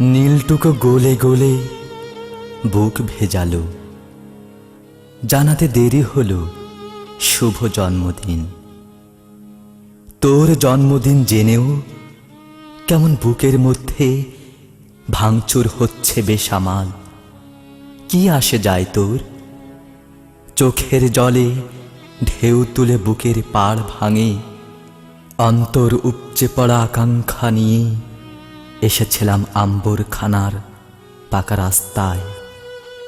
নীলটুকো গোলে গোলে বুক ভেজালো। জানাতে দেরি হলো শুভ জন্মদিন। তোর জন্মদিন জেনেও কেমন বুকের মধ্যে ভাঙচুর হচ্ছে বেসামাল। কি আসে যায় তোর? চোখের জলে ঢেউ তুলে বুকের পাড় ভাঙে, অন্তর উপচে পড়া আকাঙ্ক্ষা নিয়ে এসেছিলাম আম্বর খানার পাকা রাস্তায়,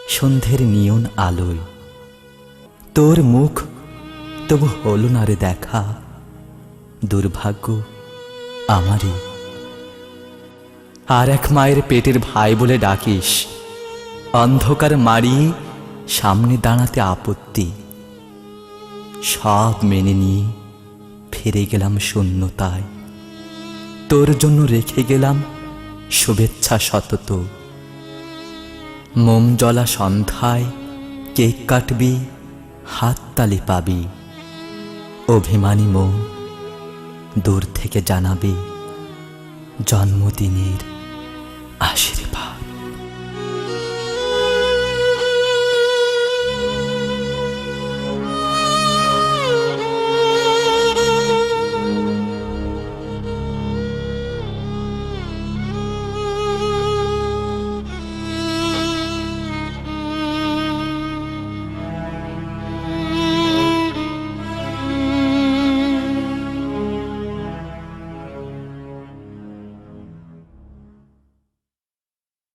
সন্ধ্যের নিয়ন আলোয়। তোর মুখ তবু হলো না রে দেখা, দুর্ভাগ্য আমারই। আর এক মায়ের পেটের ভাই বলে ডাকিস, অন্ধকার মারিয়ে সামনে দাঁড়াতে আপত্তি। সব মেনে নিয়ে ফিরে গেলাম শূন্যতায়। তোর জন্য রেখে গেলাম শুভেচ্ছা সতত। মোম জলা সন্ধ্যায় কেক কাটবি হাততালি পাবি। অভিমানী মৌ দূর থেকে জানাবি জন্মদিনের